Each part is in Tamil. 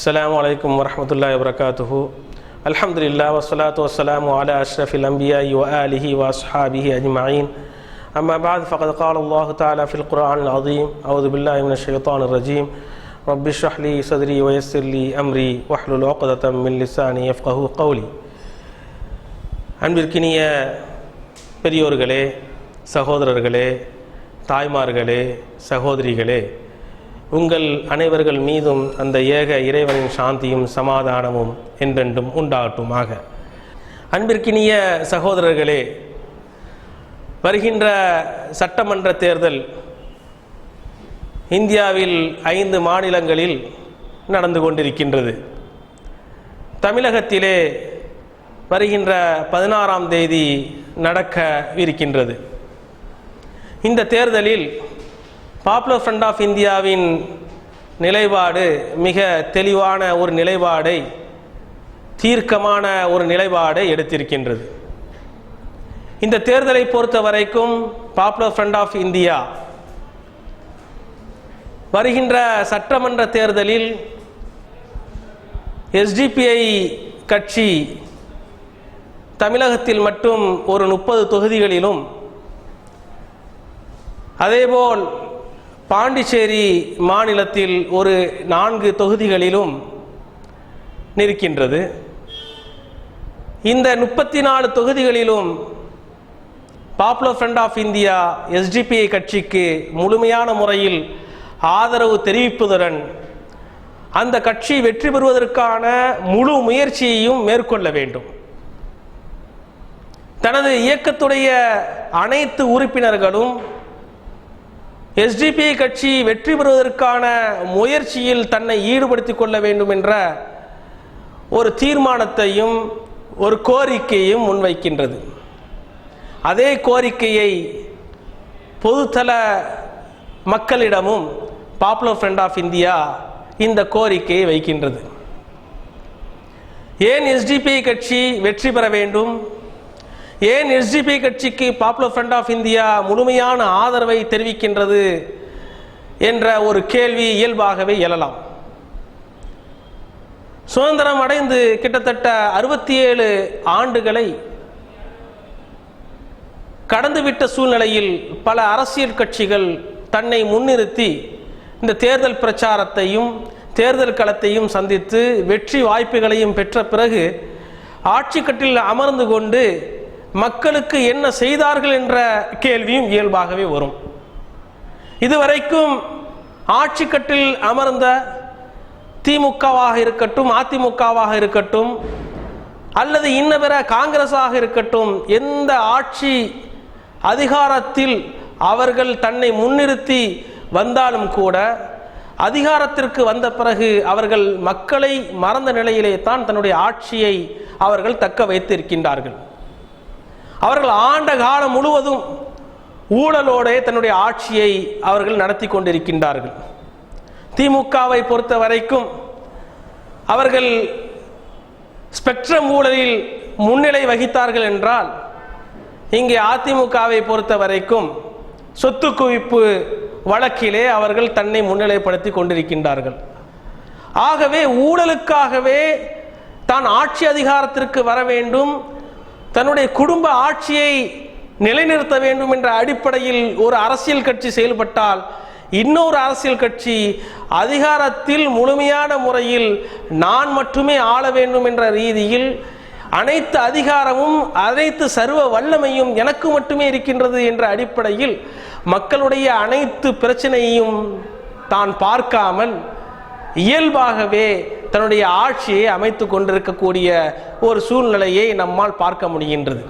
السلام عليكم ورحمة الله وبركاته الحمد لله والصلاة والسلام على أشرف الأنبياء وآله وأصحابه أجمعين أما بعد فقد قال الله تعالى في القرآن العظيم أعوذ بالله من الشيطان الرجيم رب اشرح لي صدري ويسر لي أمري واحلل عقدة من لساني يفقه قولي அன்பிற்கினிய பெரியோர்களே சகோதரர்களே தாய்மார்களே சகோதரிகளே உங்கள் அனைவர்கள் மீதும் அந்த ஏக இறைவனின் சாந்தியும் சமாதானமும் என்றென்றும் உண்டாகட்டுமாக. அன்பிற்கினிய சகோதரர்களே வருகின்ற சட்டமன்ற தேர்தல் இந்தியாவில் ஐந்து மாநிலங்களில் நடந்து கொண்டிருக்கின்றது. தமிழகத்திலே வருகின்ற பதினாறாம் தேதி நடக்க இருக்கின்றது இந்த தேர்தலில் பாப்புலர் ஃப்ரண்ட் ஆஃப் இந்தியாவின் நிலைப்பாடு மிக தெளிவான ஒரு நிலைப்பாடை தீர்க்கமான ஒரு நிலைப்பாடை எடுத்திருக்கின்றது. இந்த தேர்தலை பொறுத்த வரைக்கும் பாப்புலர் ஃப்ரண்ட் ஆஃப் இந்தியா வருகின்ற சட்டமன்ற தேர்தலில் எஸ்டிபிஐ கட்சி தமிழகத்தில் மட்டும் ஒரு முப்பது தொகுதிகளிலும் அதேபோல் பாண்டிச்சேரி மாநிலத்தில் ஒரு நான்கு தொகுதிகளிலும் நிற்கின்றது. இந்த முப்பத்தி நாலு தொகுதிகளிலும் Popular Front of India SDPI கட்சிக்கு முழுமையான முறையில் ஆதரவு தெரிவிப்பதுடன் அந்த கட்சி வெற்றி பெறுவதற்கான முழு முயற்சியையும் மேற்கொள்ள வேண்டும். தனது இயக்கத்துடைய அனைத்து உறுப்பினர்களும் எஸ்டிபி கட்சி வெற்றி பெறுவதற்கான முயற்சியில் தன்னை ஈடுபடுத்திக் கொள்ள வேண்டும் என்ற ஒரு தீர்மானத்தையும் ஒரு கோரிக்கையும் முன்வைக்கின்றது. அதே கோரிக்கையை பொதுத்தள மக்களிடமும் பாப்புலர் ஃப்ரண்ட் ஆஃப் இந்தியா இந்த கோரிக்கையை வைக்கின்றது. ஏன் எஸ்டிபி கட்சி வெற்றி பெற வேண்டும்? ஏன் எஸ்டிபி கட்சிக்கு பாப்புலர் ஃப்ரண்ட் ஆஃப் இந்தியா முழுமையான ஆதரவை தெரிவிக்கின்றது என்ற ஒரு கேள்வி இயல்பாகவே எழலாம். சுதந்திரம் அடைந்து கிட்டத்தட்ட அறுபத்தி ஏழு ஆண்டுகளை கடந்துவிட்ட சூழ்நிலையில் பல அரசியல் கட்சிகள் தன்னை முன்னிறுத்தி இந்த தேர்தல் பிரச்சாரத்தையும் தேர்தல் களத்தையும் சந்தித்து வெற்றி வாய்ப்புகளையும் பெற்ற பிறகு ஆட்சி கட்டில் அமர்ந்து கொண்டு மக்களுக்கு என்ன செய்தார்கள் என்ற கேள்வியும் இயல்பாகவே வரும். இதுவரைக்கும் ஆட்சி கட்டில் அமர்ந்த திமுகவாக இருக்கட்டும் அதிமுகவாக இருக்கட்டும் அல்லது இன்ன பிற காங்கிரஸாக இருக்கட்டும் எந்த ஆட்சி அதிகாரத்தில் அவர்கள் தன்னை முன்னிறுத்தி வந்தாலும் கூட அதிகாரத்திற்கு வந்த பிறகு அவர்கள் மக்களை மறந்த நிலையிலே தான் தன்னுடைய ஆட்சியை அவர்கள் தக்க வைத்திருக்கின்றார்கள். அவர்கள் ஆண்ட காலம் முழுவதும் ஊழலோடே தன்னுடைய ஆட்சியை அவர்கள் நடத்தி கொண்டிருக்கின்றார்கள். திமுகவை பொறுத்த வரைக்கும் அவர்கள் ஸ்பெக்ட்ரம் ஊழலில் முன்னிலை வகித்தார்கள் என்றால் இங்கே அதிமுகவை பொறுத்த வரைக்கும் சொத்து குவிப்பு வழக்கிலே அவர்கள் தன்னை முன்னிலைப்படுத்தி கொண்டிருக்கின்றார்கள். ஆகவே ஊழலுக்காகவே தான் ஆட்சி அதிகாரத்திற்கு வர வேண்டும் தன்னுடைய குடும்ப ஆட்சியை நிலைநிறுத்த வேண்டும் என்ற அடிப்படையில் ஒரு அரசியல் கட்சி செயல்பட்டால் இன்னொரு அரசியல் கட்சி அதிகாரத்தில் முழுமையான முறையில் நான் மட்டுமே ஆள வேண்டும் என்ற ரீதியில் அனைத்து அதிகாரமும் அனைத்து சர்வ வல்லமையும் எனக்கு மட்டுமே இருக்கின்றது என்ற அடிப்படையில் மக்களுடைய அனைத்து பிரச்சனையையும் தான் பார்க்காமல் இயல்பாகவே தன்னுடைய ஆட்சியை அமைத்து கொண்டிருக்கக்கூடிய ஒரு சூழ்நிலையை நம்மால் பார்க்க முடிகின்றது.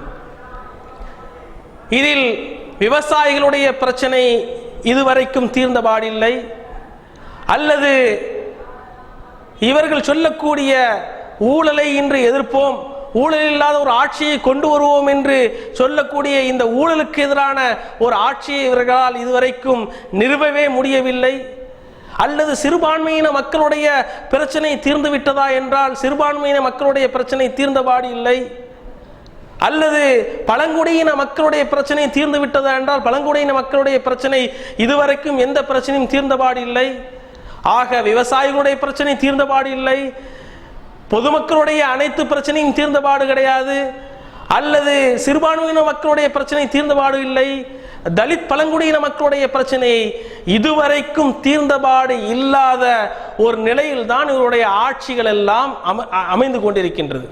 இதில் விவசாயிகளுடைய பிரச்சனை இதுவரைக்கும் தீர்ந்தபாடில்லை அல்லது இவர்கள் சொல்லக்கூடிய ஊழலை இன்று எதிர்ப்போம் ஊழல் இல்லாத ஒரு ஆட்சியை கொண்டு வருவோம் என்று சொல்லக்கூடிய இந்த ஊழலுக்கு எதிரான ஒரு ஆட்சியை இவர்களால் இதுவரைக்கும் நிறுவவே முடியவில்லை. அல்லது சிறுபான்மையின மக்களுடைய பிரச்சனை தீர்ந்து விட்டதா என்றால் சிறுபான்மையின மக்களுடைய பிரச்சனை தீர்ந்தபாடு இல்லை. அல்லது பழங்குடியின மக்களுடைய பிரச்சனை தீர்ந்து விட்டதா என்றால் பழங்குடியின மக்களுடைய பிரச்சனை இதுவரைக்கும் எந்த பிரச்சனையும் தீர்ந்தபாடு இல்லை. ஆக விவசாயிகளுடைய பிரச்சனை தீர்ந்தபாடு இல்லை. பொதுமக்களுடைய அனைத்து பிரச்சனையும் தீர்ந்தபாடு கிடையாது. அல்லது சிறுபான்மையின மக்களுடைய பிரச்சனை தீர்ந்தபாடு இல்லை தலித் பழங்குடியின மக்களுடைய பிரச்சனை இதுவரைக்கும் தீர்ந்தபாடு இல்லாத ஒரு நிலையில் தான் இவருடைய ஆட்சிகள் எல்லாம் அம- அ- அமைந்து கொண்டிருக்கின்றது.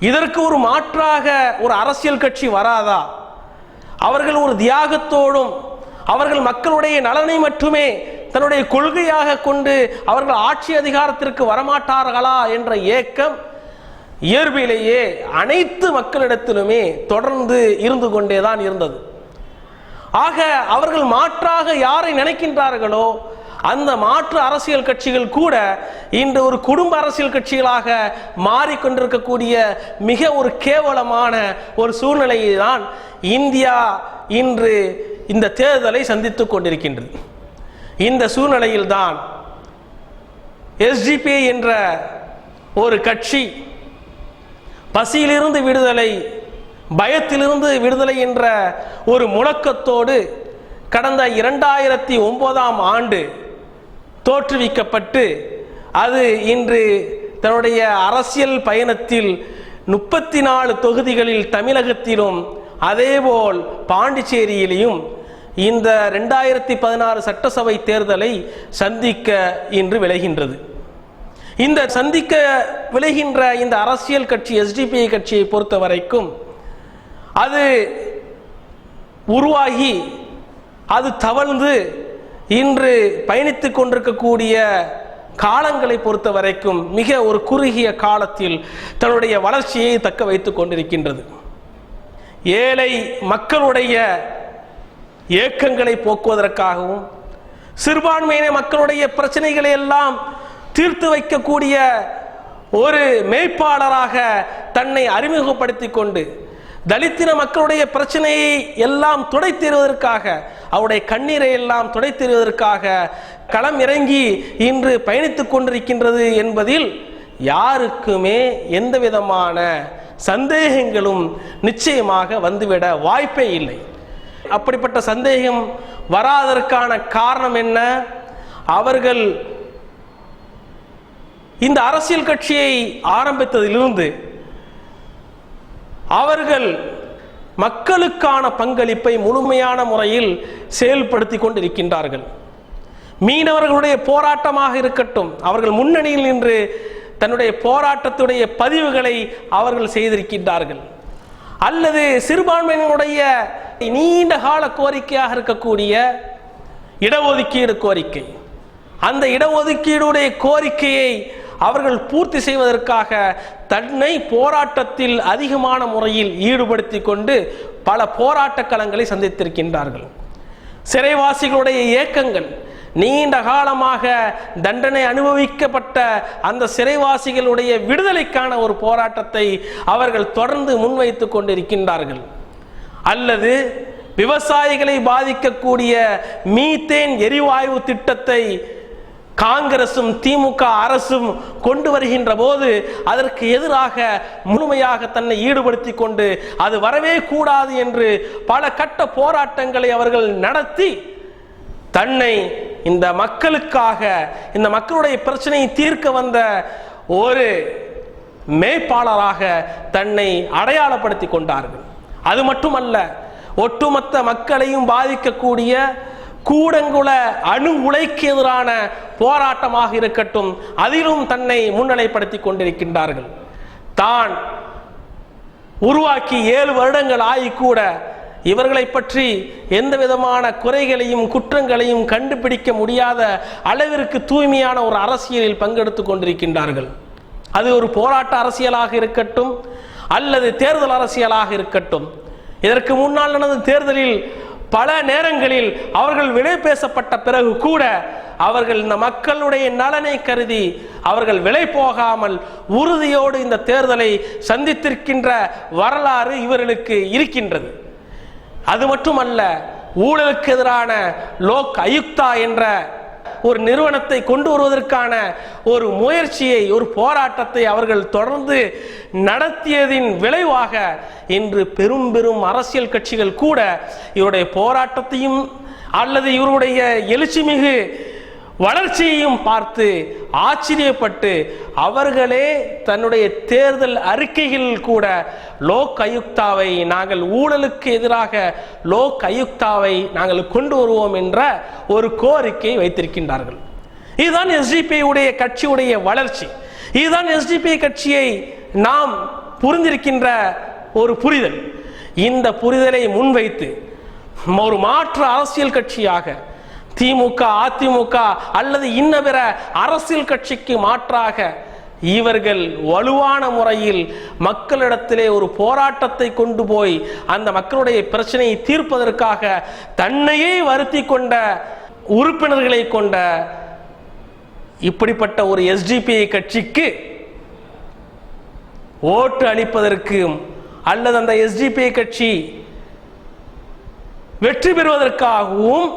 இதற்கு ஒரு மாற்றாக ஒரு அரசியல் கட்சி வராதா? அவர்கள் ஒரு தியாகத்தோடும் அவர்கள் மக்களுடைய நலனை மட்டுமே தன்னுடைய கொள்கையாக கொண்டு அவர்கள் ஆட்சி அதிகாரத்திற்கு வரமாட்டார்களா என்ற ஏக்கம் இயற்பிலேயே அனைத்து மக்களிடத்திலுமே தொடர்ந்து இருந்து கொண்டே தான் இருந்தது. ஆக அவர்கள் மாற்றாக யாரை நினைக்கின்றார்களோ அந்த மாற்று அரசியல் கட்சிகள் கூட இன்று ஒரு குடும்ப அரசியல் கட்சிகளாக மாறிக்கொண்டிருக்கக்கூடிய மிக ஒரு கேவலமான ஒரு சூழ்நிலையை தான் இந்தியா இன்று இந்த தேர்தலை சந்தித்துக் கொண்டிருக்கின்றது. இந்த சூழ்நிலையில்தான் எஸ்டிபி என்ற ஒரு கட்சி பசியிலிருந்து விடுதலை பயத்திலிருந்து விடுதலை என்ற ஒரு முழக்கத்தோடு கடந்த இரண்டாயிரத்தி ஒன்பதாம் ஆண்டு தோற்றுவிக்கப்பட்டு அது இன்று தன்னுடைய அரசியல் பயணத்தில் முப்பத்தி நாலு தொகுதிகளில் தமிழகத்திலும் அதேபோல் பாண்டிச்சேரியிலையும் இந்த ரெண்டாயிரத்தி பதினாறு சட்டசபை தேர்தலை சந்திக்க இன்று விளைகின்றது. இந்த சந்திக்க விளைகின்ற இந்த அரசியல் கட்சி எஸ்டிபிஐ கட்சியை பொறுத்த வரைக்கும் அது உருவாகி அது தவழ்ந்து இன்று பயணித்து கொண்டிருக்கக்கூடிய காலங்களை பொறுத்த வரைக்கும் மிக ஒரு குறுகிய காலத்தில் தன்னுடைய வளர்ச்சியை தக்க வைத்துக் கொண்டிருக்கின்றது. ஏழை மக்களுடைய ஏக்கங்களை போக்குவதற்காகவும் சிறுபான்மையின மக்களுடைய பிரச்சனைகளை எல்லாம் தீர்த்து வைக்கக்கூடிய ஒரு மேய்ப்பாளராக தன்னை அறிமுகப்படுத்தி கொண்டு தலித்தின மக்களுடைய பிரச்சனையை எல்லாம் துடைத்தெறிவதற்காக அவருடைய கண்ணீரை எல்லாம் துடைத்தெறிவதற்காக களம் இறங்கி இன்று பயணித்துக் கொண்டிருக்கின்றது என்பதில் யாருக்குமே எந்த விதமான சந்தேகங்களும் நிச்சயமாக வந்துவிட வாய்ப்பே இல்லை. அப்படிப்பட்ட சந்தேகம் வராததற்கான காரணம் என்ன? அவர்கள் இந்த அரசியல் கட்சியை ஆரம்பித்ததிலிருந்து அவர்கள் மக்களுக்கான பங்களிப்பை முழுமையான முறையில் செயல்படுத்தி கொண்டிருக்கின்றார்கள். மீனவர்களுடைய போராட்டமாக இருக்கட்டும் அவர்கள் முன்னணியில் நின்று தன்னுடைய போராட்டத்துடைய பதிவுகளை அவர்கள் செய்திருக்கின்றார்கள். அல்லது சிறுபான்மையினுடைய நீண்ட கால கோரிக்கையாக இருக்கக்கூடிய இடஒதுக்கீடு கோரிக்கை. அந்த இடஒதுக்கீடுடைய கோரிக்கையை அவர்கள் பூர்த்தி செய்வதற்காக தன்னை போராட்டத்தில் அதிகமான முறையில் ஈடுபடுத்தி கொண்டு பல போராட்ட களங்களை சந்தித்திருக்கின்றார்கள். சிறைவாசிகளுடைய இயக்கங்கள் நீண்ட காலமாக தண்டனை அனுபவிக்கப்பட்ட அந்த சிறைவாசிகளுடைய விடுதலைக்கான ஒரு போராட்டத்தை அவர்கள் தொடர்ந்து முன்வைத்து கொண்டிருக்கின்றார்கள். அல்லது விவசாயிகளை பாதிக்கக்கூடிய மீத்தேன் எரிவாயு திட்டத்தை காங்கிரசும் திமுக அரசும் கொண்டு வருகின்ற போது அதற்கு எதிராக முழுமையாக தன்னை ஈடுபடுத்தி கொண்டு அது வரவே கூடாது என்று பல கட்ட போராட்டங்களை அவர்கள் நடத்தி தன்னை இந்த மக்களுக்காக இந்த மக்களுடைய பிரச்சனையை தீர்க்க வந்த ஒரு மேய்ப்பாளராக தன்னை அடையாளப்படுத்தி கொண்டார்கள். அது மட்டுமல்ல ஒட்டுமொத்த மக்களையும் பாதிக்கக்கூடிய கூடங்குள அணு உலைக்கு எதிரான போராட்டமாக இருக்கட்டும் அதிலும் தன்னை முன்னிலைப்படுத்தி கொண்டிருக்கின்றார்கள். தான் உருவாக்கி ஏழு வருடங்கள் ஆகி கூட இவர்களை பற்றி எந்த விதமான குறைகளையும் குற்றங்களையும் கண்டுபிடிக்க முடியாத அளவிற்கு தூய்மையான ஒரு அரசியலில் பங்கெடுத்துக் கொண்டிருக்கின்றார்கள். அது ஒரு போராட்ட அரசியலாக இருக்கட்டும் அல்லது தேர்தல் அரசியலாக இருக்கட்டும். இதற்கு முன்னால் நடந்த தேர்தலில் பல நேரங்களில் அவர்கள் விலை பேசப்பட்ட பிறகு கூட அவர்கள் இந்த மக்களுடைய நலனை கருதி அவர்கள் விலை போகாமல் உறுதியோடு இந்த தேர்தலை சந்தித்திருக்கின்ற வரலாறு இவர்களுக்கு இருக்கின்றது. அது மட்டுமல்ல ஊழலுக்கு எதிரான லோக் அயுக்தா என்ற ஒரு நிறுவனத்தை கொண்டு வருவதற்கான ஒரு முயற்சியை ஒரு போராட்டத்தை அவர்கள் தொடர்ந்து நடத்தியதின் விளைவாக இன்று பெரும் பெரும் அரசியல் கட்சிகள் கூட இவருடைய போராட்டத்தையும் அல்லது இவருடைய எழுச்சிமிகு வளர்ச்சியையும் பார்த்து ஆச்சரியப்பட்டு அவர்களே தன்னுடைய தேர்தல் அறிக்கைகளில் கூட லோக் அயுக்தாவை நாங்கள் ஊழலுக்கு எதிராக லோக் அயுக்தாவை நாங்கள் கொண்டு வருவோம் என்ற ஒரு கோரிக்கை வைத்திருக்கின்றார்கள். இதுதான் எஸ்டிபி உடைய கட்சியுடைய வளர்ச்சி. இதுதான் எஸ்டிபி கட்சியை நாம் புரிந்திருக்கின்ற ஒரு புரிதல். இந்த புரிதலை முன்வைத்து ஒரு மாற்று அரசியல் கட்சியாக திமுக அதிமுக அல்லது இன்ன பிற அரசியல் கட்சிக்கு மாற்றாக இவர்கள் வலுவான முறையில் மக்களிடத்திலே ஒரு போராட்டத்தை கொண்டு போய் அந்த மக்களுடைய பிரச்சனையை தீர்ப்பதற்காக தன்னையே வருத்தி கொண்ட உறுப்பினர்களை கொண்ட இப்படிப்பட்ட ஒரு எஸ்டிபிஐ கட்சிக்கு ஓட்டு அளிப்பதற்கும் அல்லது அந்த எஸ்டிபிஐ கட்சி வெற்றி பெறுவதற்காகவும்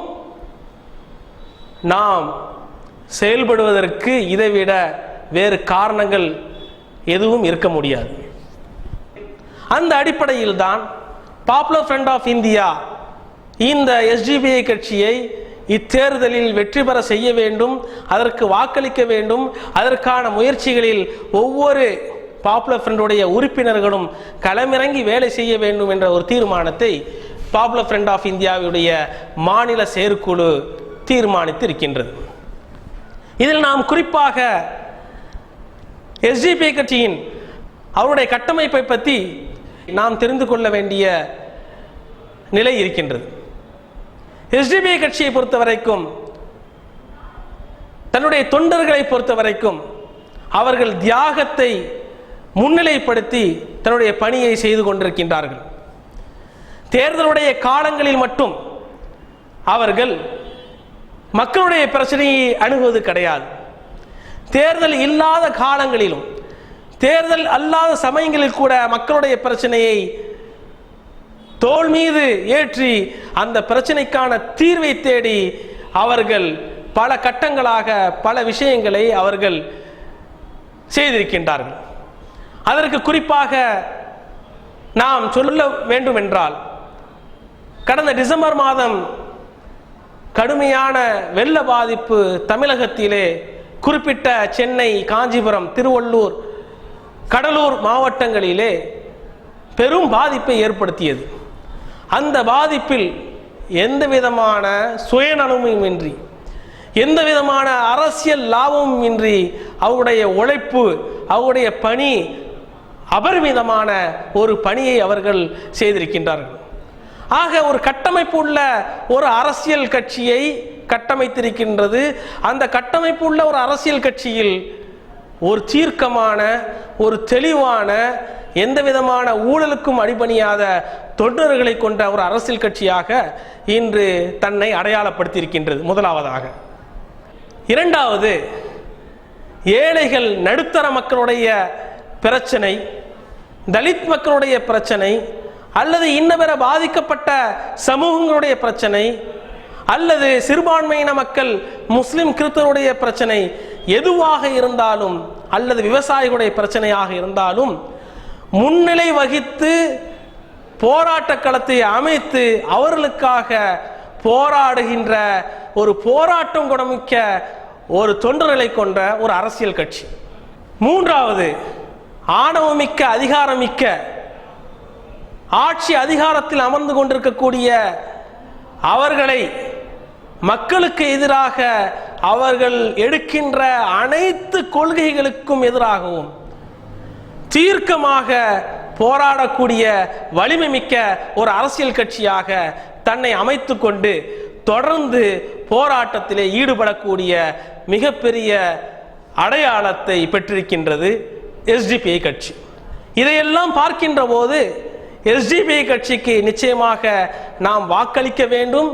நாம் செயல்படுவதற்கு இதைவிட வேறு காரணங்கள் எதுவும் இருக்க முடியாது. அந்த அடிப்படையில் தான் பாப்புலர் ஃப்ரண்ட் ஆஃப் இந்தியா இந்த எஸ்டிபிஐ கட்சியை இத்தேர்தலில் வெற்றி பெற செய்ய வேண்டும் அதற்கு வாக்களிக்க வேண்டும் அதற்கான முயற்சிகளில் ஒவ்வொரு பாப்புலர் ஃப்ரண்டுடைய உறுப்பினர்களும் களமிறங்கி வேலை செய்ய வேண்டும் என்ற ஒரு தீர்மானத்தை பாப்புலர் ஃப்ரண்ட் ஆஃப் இந்தியாவுடைய மாநில செயற்குழு தீர்மானித்து இருக்கின்றது இதில் நாம் குறிப்பாக எஸ்டிபி கட்சியின் அவருடைய கட்டமைப்பை பற்றி நாம் தெரிந்து கொள்ள வேண்டிய நிலை இருக்கின்றது. எஸ்டிபி கட்சியை பொறுத்த வரைக்கும் தன்னுடைய தொண்டர்களை பொறுத்த வரைக்கும் அவர்கள் தியாகத்தை முன்னிலைப்படுத்தி தன்னுடைய பணியை செய்து கொண்டிருக்கின்றார்கள். தேர்தலுடைய காலங்களில் மட்டும் அவர்கள் மக்களுடைய பிரச்சனையை அணுகுவது கிடையாது. தேர்தல் இல்லாத காலங்களிலும் தேர்தல் அல்லாத சமயங்களில் கூட மக்களுடைய பிரச்சனையை தோல் மீது ஏற்றி அந்த பிரச்சனைக்கான தீர்வை தேடி அவர்கள் பல கட்டங்களாக பல விஷயங்களை அவர்கள் செய்திருக்கின்றார்கள். அதற்கு குறிப்பாக நாம் சொல்ல வேண்டும் என்றால் கடந்த டிசம்பர் மாதம் கடுமையான வெள்ள பாதிப்பு தமிழகத்திலே குறிப்பிட்ட சென்னை காஞ்சிபுரம் திருவள்ளூர் கடலூர் மாவட்டங்களிலே பெரும் பாதிப்பை ஏற்படுத்தியது. அந்த பாதிப்பில் எந்த விதமான சுயநலமும் இன்றி எந்த விதமான அரசியல் லாபமும் இன்றி அவருடைய உழைப்பு அவருடைய பணி அபரிமிதமான ஒரு பணியை அவர்கள் செய்திருக்கின்றார்கள். ஆக ஒரு கட்டமைப்பு உள்ள ஒரு அரசியல் கட்சியை கட்டமைத்திருக்கின்றது. அந்த கட்டமைப்பு உள்ள ஒரு அரசியல் கட்சியில் ஒரு தீர்க்கமான ஒரு தெளிவான எந்த விதமான ஊழலுக்கும் அடிபணியாத தொண்டர்களை கொண்ட ஒரு அரசியல் கட்சியாக இன்று தன்னை அடையாளப்படுத்தியிருக்கின்றது. முதலாவதாக. இரண்டாவது ஏழைகள் நடுத்தர மக்களுடைய பிரச்சனை தலித் மக்களுடைய பிரச்சனை அல்லது இன்ன பாதிக்கப்பட்ட சமூகங்களுடைய பிரச்சனை அல்லது சிறுபான்மையின மக்கள் முஸ்லிம் கிறிஸ்தவருடைய பிரச்சனை எதுவாக இருந்தாலும் அல்லது விவசாயிகளுடைய பிரச்சனையாக இருந்தாலும் முன்னிலை வகித்து போராட்ட களத்தை அமைத்து அவர்களுக்காக போராடுகின்ற ஒரு போராட்டம் குணமிக்க ஒரு தொண்டர்களை கொண்ட ஒரு அரசியல் கட்சி. மூன்றாவது ஆணவமிக்க அதிகாரமிக்க ஆட்சி அதிகாரத்தில் அமர்ந்து கொண்டிருக்கக்கூடிய அவர்களை மக்களுக்கு எதிராக அவர்கள் எடுக்கின்ற அனைத்து கொள்கைகளுக்கும் எதிராகவும் தீர்க்கமாக போராடக்கூடிய வலிமை மிக்க ஒரு அரசியல் கட்சியாக தன்னை அமைத்து கொண்டு தொடர்ந்து போராட்டத்திலே ஈடுபடக்கூடிய மிகப்பெரிய அடையாளத்தை பெற்றிருக்கின்றது எஸ்டிபிஐ கட்சி. இதையெல்லாம் பார்க்கின்ற போது எஸ்டிபிஐ கட்சிக்கு நிச்சயமாக நாம் வாக்களிக்க வேண்டும்.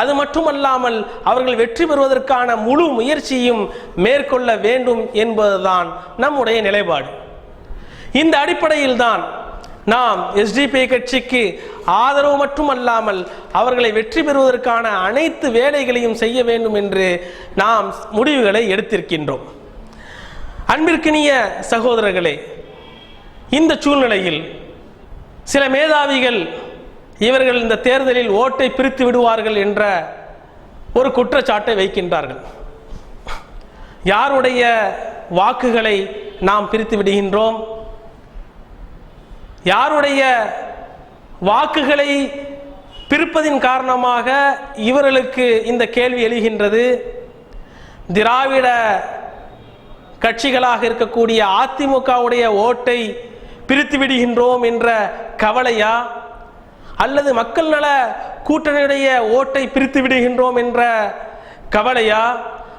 அது மட்டுமல்லாமல் அவர்கள் வெற்றி பெறுவதற்கான முழு முயற்சியும் மேற்கொள்ள வேண்டும் என்பதுதான் நம்முடைய நிலைப்பாடு. இந்த அடிப்படையில் தான் நாம் எஸ்டிபி கட்சிக்கு ஆதரவு மட்டுமல்லாமல் அவர்களை வெற்றி பெறுவதற்கான அனைத்து வேலைகளையும் செய்ய வேண்டும் என்று நாம் முடிவுகளை எடுத்திருக்கின்றோம். அன்பிற்கினிய சகோதரர்களே இந்த சூழ்நிலையில் சில மேதாவிகள் இவர்கள் இந்த தேர்தலில் ஓட்டை பிரித்து விடுவார்கள் என்ற ஒரு குற்றச்சாட்டை வைக்கின்றார்கள். யாருடைய வாக்குகளை நாம் பிரித்து விடுகின்றோம்? யாருடைய வாக்குகளை பிரிப்பதின் காரணமாக இவர்களுக்கு இந்த கேள்வி எழுகின்றது? திராவிட கட்சிகளாக இருக்கக்கூடிய அதிமுகவுடைய ஓட்டை பிரித்து விடுகின்றோம் என்ற கவலையா? அல்லது மக்கள் நல கூட்டணியுடைய ஓட்டை பிரித்து விடுகின்றோம் என்ற கவலையா?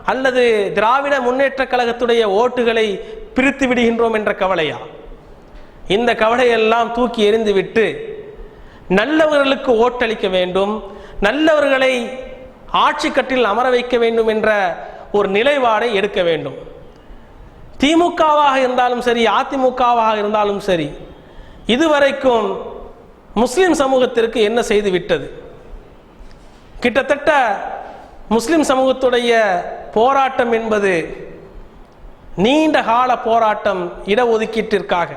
அல்லது திராவிட முன்னேற்ற கழகத்துடைய ஓட்டுகளை பிரித்து விடுகின்றோம் என்ற கவலையா? இந்த கவலையெல்லாம் தூக்கி எறிந்துவிட்டு நல்லவர்களுக்கு ஓட்டளிக்க வேண்டும் நல்லவர்களை ஆட்சி கட்டில் அமர வைக்க வேண்டும் என்ற ஒரு நிலைப்பாடை எடுக்க வேண்டும். திமுகவாக இருந்தாலும் சரி அதிமுகவாக இருந்தாலும் சரி இதுவரைக்கும் முஸ்லிம் சமூகத்திற்கு என்ன செய்து விட்டது? கிட்டத்தட்ட முஸ்லிம் சமூகத்துடைய போராட்டம் என்பது நீண்ட கால போராட்டம் இடஒதுக்கீட்டிற்காக.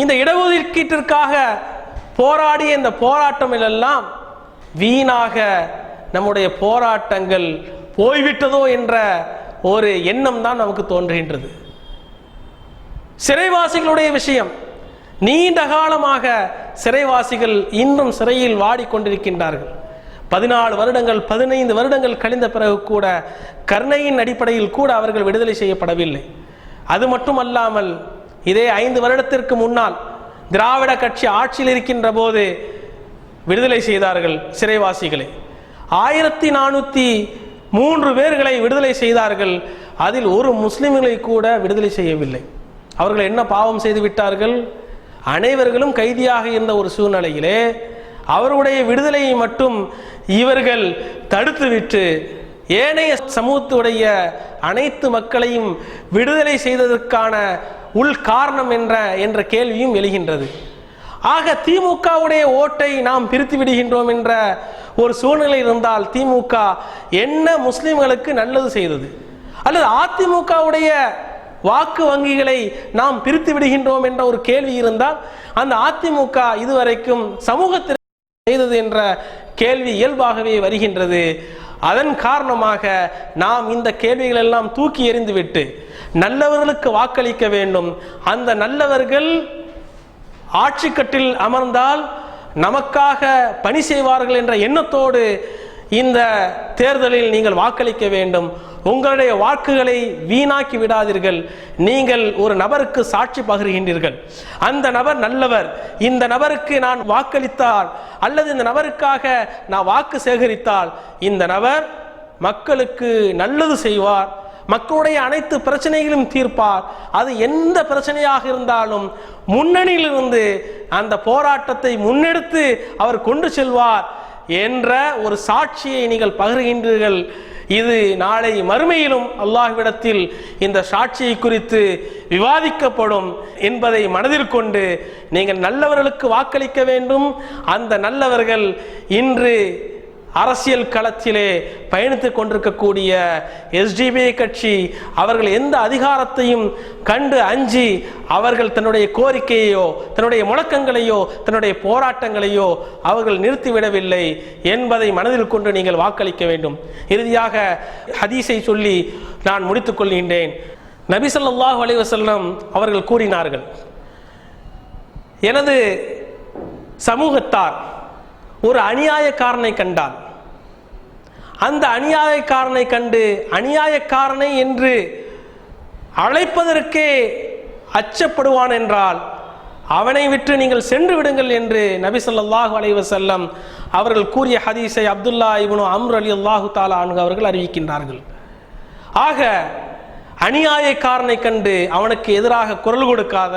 இந்த இடஒதுக்கீட்டிற்காக போராடிய இந்த போராட்டங்களெல்லாம் வீணாக நம்முடைய போராட்டங்கள் போய்விட்டதோ என்ற ஒரு எண்ணம் தான் நமக்கு தோன்றுகின்றது. சிறைவாசிகளுடைய விஷயம் நீண்ட காலமாக சிறைவாசிகள் இன்னும் சிறையில் வாடிக்கொண்டிருக்கின்றார்கள். பதினாலு வருடங்கள் பதினைந்து வருடங்கள் கழிந்த பிறகு கூட கருணையின் அடிப்படையில் கூட அவர்கள் விடுதலை செய்யப்படவில்லை. அது மட்டுமல்லாமல் இதே ஐந்து வருடத்திற்கு முன்னால் திராவிட கட்சி ஆட்சியில் இருக்கின்ற போது விடுதலை செய்தார்கள் சிறைவாசிகளை. ஆயிரத்தி நானூற்றி மூன்று பேர்களை விடுதலை செய்தார்கள். அதில் ஒரு முஸ்லிம்களை கூட விடுதலை செய்யவில்லை. அவர்கள் என்ன பாவம் செய்து விட்டார்கள்? அனைவர்களும் கைதியாக இருந்த ஒரு சூழ்நிலையிலே அவருடைய விடுதலையை மட்டும் இவர்கள் தடுத்துவிட்டு ஏனைய சமூகத்துடைய அனைத்து மக்களையும் விடுதலை செய்ததற்கான உள் காரணம் என்ற என்ற கேள்வியும் எழுகின்றது. ஆக திமுகவுடைய ஓட்டை நாம் பிரித்து விடுகின்றோம் என்ற ஒரு சூழ்நிலை இருந்தால் திமுக என்ன முஸ்லிம்களுக்கு நல்லது செய்தது? அல்லது அதிமுகவுடைய வாக்கு வங்கிகளை நாம் பிரித்து விடுகின்றோம் என்ற ஒரு கேள்வி இருந்தால் அந்த அதிமுக இதுவரைக்கும் சமூகத்தில் செய்தது என்ற கேள்வி இயல்பாகவே வருகின்றது. அதன் காரணமாக நாம் இந்த கேள்விகள் எல்லாம் தூக்கி எறிந்துவிட்டு நல்லவர்களுக்கு வாக்களிக்க வேண்டும். அந்த நல்லவர்கள் ஆட்சி கட்டில் அமர்ந்தால் நமக்காக பணி செய்வார்கள் என்ற எண்ணத்தோடு இந்த தேர்தலில் நீங்கள் வாக்களிக்க வேண்டும். உங்களுடைய வாக்குகளை வீணாக்கி விடாதீர்கள். நீங்கள் ஒரு நபருக்கு சாட்சி பகிர்கின்றீர்கள். அந்த நபர் நல்லவர். இந்த நபருக்கு நான் வாக்களித்தால் அல்லது இந்த நபருக்காக நான் வாக்கு சேகரித்தால் இந்த நபர் மக்களுக்கு நல்லது செய்வார். மக்களுடைய அனைத்து பிரச்சனைகளும் தீர்ப்பார். அது எந்த பிரச்சனையாக இருந்தாலும் முன்னணியிலிருந்து அந்த போராட்டத்தை முன்னெடுத்து அவர் கொண்டு செல்வார். என்ற ஒரு சாட்சியை நீங்கள் பகிர்கின்றீர்கள். இது நாளை மறுமையிலும் அல்லாஹ்விடத்தில் இந்த சாட்சியை குறித்து விவாதிக்கப்படும் என்பதை மனதில் கொண்டு நீங்கள் நல்லவர்களுக்கு வாக்களிக்க வேண்டும். அந்த நல்லவர்கள் இன்று அரசியல் களத்திலே பயணித்துக் கொண்டிருக்கக்கூடிய எஸ்டிபி கட்சி அவர்கள் எந்த அதிகாரத்தையும் கண்டு அஞ்சி அவர்கள் தன்னுடைய கோரிக்கையோ தன்னுடைய முழக்கங்களையோ தன்னுடைய போராட்டங்களையோ அவர்கள் நிறுத்திவிடவில்லை என்பதை மனதில் கொண்டு நீங்கள் வாக்களிக்க வேண்டும். இறுதியாக ஹதீஸை சொல்லி நான் முடித்துக் கொள்கின்றேன். நபி அலைவசல்லம் அவர்கள் கூறினார்கள் எனது சமூகத்தார் ஒரு அநியாயக்காரனை கண்டால் அந்த அநியாயக்காரனை கண்டு அநியாயக்காரனை என்று அழைப்பதற்கே அச்சப்படுவான் என்றால் அவனை விட்டு நீங்கள் சென்று விடுங்கள் என்று நபி சொல்லாஹு அலைஹி செல்லம் அவர்கள் கூறிய ஹதீஸை அப்துல்லா இவனு அம்ர் அலி அல்லாஹு தாலா அன்ஹு அவர்கள் அறிவிக்கின்றார்கள். ஆக அநியாயக்காரனை கண்டு அவனுக்கு எதிராக குரல் கொடுக்காத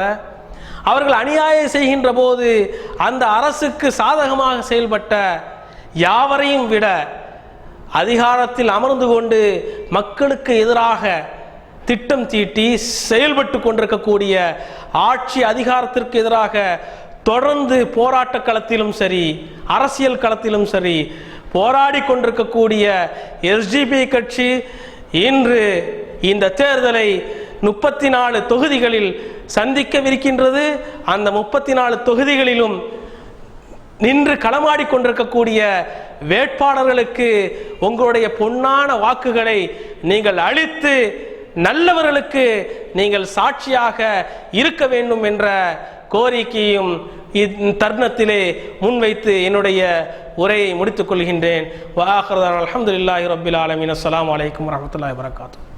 அவர்கள் அநியாயம் செய்கின்ற போது அந்த அரசுக்கு சாதகமாக செயல்பட்ட யாவரையும் விட அதிகாரத்தில் அமர்ந்து கொண்டு மக்களுக்கு எதிராக திட்டம் தீட்டி செயல்பட்டு கொண்டிருக்கக்கூடிய ஆட்சி அதிகாரத்திற்கு எதிராக தொடர்ந்து போராட்ட களத்திலும் சரி அரசியல் களத்திலும் சரி போராடி கொண்டிருக்கக்கூடிய எஸ்டிபி கட்சி இன்று இந்த தேர்தலை முப்பத்தி நாலு தொகுதிகளில் சந்திக்கவிருக்கின்றது. அந்த முப்பத்தி நாலு தொகுதிகளிலும் நின்று களமாடி கொண்டிருக்கக்கூடிய வேட்பாளர்களுக்கு உங்களுடைய பொன்னான வாக்குகளை நீங்கள் அளித்து நல்லவர்களுக்கு நீங்கள் சாட்சியாக இருக்க வேண்டும் என்ற கோரிக்கையும் தருணத்திலே முன்வைத்து என்னுடைய உரையை முடித்துக் கொள்கின்றேன். வாஹர்தான் அலமதுல்லாஹி ரபில் ஆலமின். அஸ்லாம் வலைக்கம் வரமத்துல வரகாத்து